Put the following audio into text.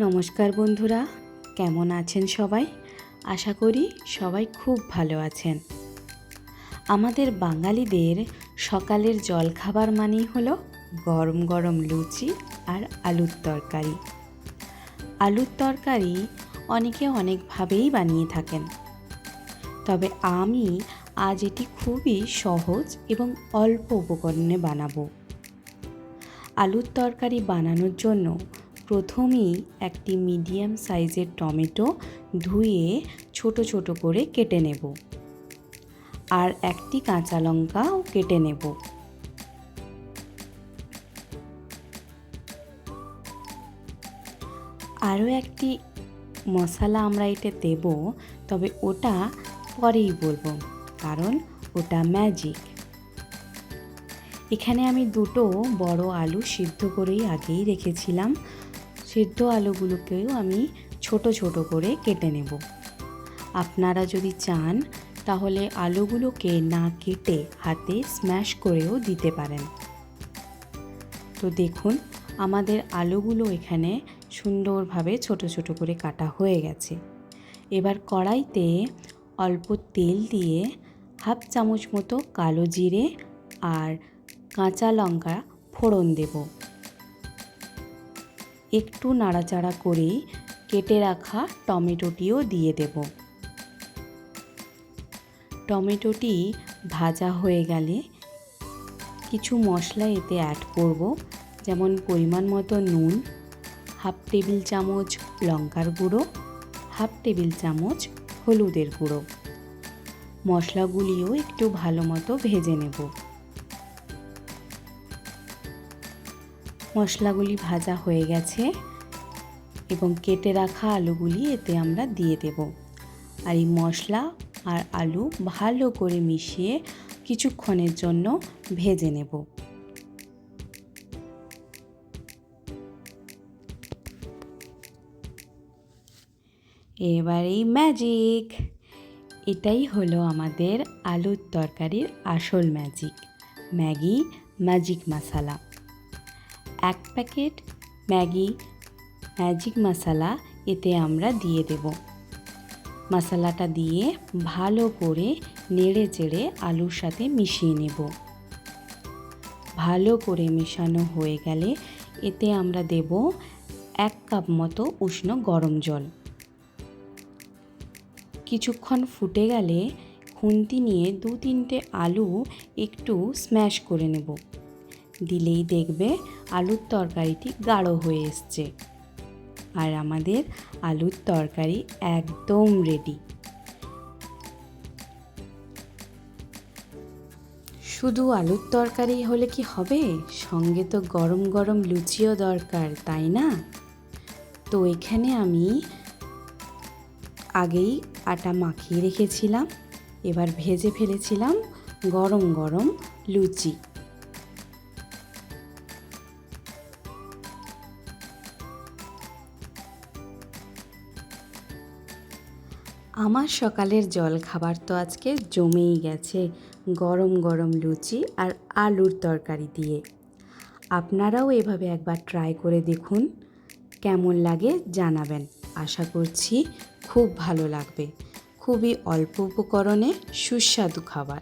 নমস্কার বন্ধুরা, কেমন আছেন সবাই? আশা করি সবাই খুব ভালো আছেন। আমাদের বাঙালিদের সকালের জলখাবার মানেই হলো গরম গরম লুচি আর আলুর তরকারি। আলুর তরকারি অনেকে অনেকভাবেই বানিয়ে থাকেন। তবে আমি আজ এটি খুবই সহজ এবং অল্প উপকরণে বানাবো। আলুর তরকারি বানানোর জন্য প্রথমেই একটি মিডিয়াম সাইজের টমেটো ধুয়ে ছোট ছোট করে কেটে নেব। আর একটি কাঁচা লঙ্কাও কেটে নেব। আরও একটি মশলা আমরা এটা দেব, তবে ওটা পরেই বলব, কারণ ওটা ম্যাজিক এখানে আমি দুটো বড় আলু সিদ্ধ করেই আগেই রেখেছিলাম। সিদ্ধ আলুগুলোকেও আমি ছোট ছোট করে কেটে নেব। আপনারা যদি চান, তাহলে আলুগুলোকে না কেটে হাতে স্ম্যাশ করেও দিতে পারেন। তো দেখুন, আমাদের আলুগুলো এখানে সুন্দরভাবে ছোট ছোট করে কাটা হয়ে গেছে। এবার কড়াইতে অল্প তেল দিয়ে হাফ চামচ মতো কালো জিরে আর কাঁচা লঙ্কা ফোড়ন দেব। একটু নাড়াচাড়া করেই কেটে রাখা টমেটোটিও দিয়ে দেব। টমেটোটি ভাজা হয়ে গেলে কিছু মশলা এতে অ্যাড করব, যেমন পরিমাণ মতো নুন, হাফ টেবিল চামচ লঙ্কার গুঁড়ো, হাফ টেবিল চামচ হলুদের গুঁড়ো। মশলাগুলিও একটু ভালো মতো ভেজে নেব। মশলাগুলি ভাজা হয়ে গেছে এবং কেটে রাখা আলুগুলি এতে আমরা দিয়ে দেব। আর এই মশলা আর আলু ভালো করে মিশিয়ে কিছুক্ষণের জন্য ভেজে নেব। এবার এই ম্যাজিক এটাই হলো আমাদের আলুর তরকারির আসল ম্যাজিক ম্যাগি ম্যাজিক মশালা এক প্যাকেট ম্যাগি ম্যাজিক মশালা এতে আমরা দিয়ে দেব। মশালাটা দিয়ে ভালো করে নেড়ে চেড়ে আলুর সাথে মিশিয়ে নেব। ভালো করে মেশানো হয়ে গেলে এতে আমরা দেব এক কাপ মতো উষ্ণ গরম জল। কিছুক্ষণ ফুটে গেলে খুন্তি নিয়ে দু তিনটে আলু একটু স্ম্যাশ করে নেব। দিলেই দেখবে আলুর তরকারিটি গাঢ় হয়ে এসছে। আর আমাদের আলুর তরকারি একদম রেডি শুধু আলুর তরকারি হলে কি হবে? সঙ্গে তো গরম গরম লুচিও দরকার, তাই না? তো এখানে আমি আগেই আটা মাখিয়ে রেখেছিলাম। এবার ভেজে ফেলেছিলাম গরম গরম লুচি। আমার সকালের জল খাবার তো আজকে জমেই গেছে। গরম গরম লুচি আর আলুর তরকারি দিয়ে। আপনারাও এভাবে একবার ট্রাই করে দেখুন। কেমন লাগে জানাবেন। আশা করছি খুব ভালো লাগবে। খুবই অল্প উপকরণে সুস্বাদু খাবার।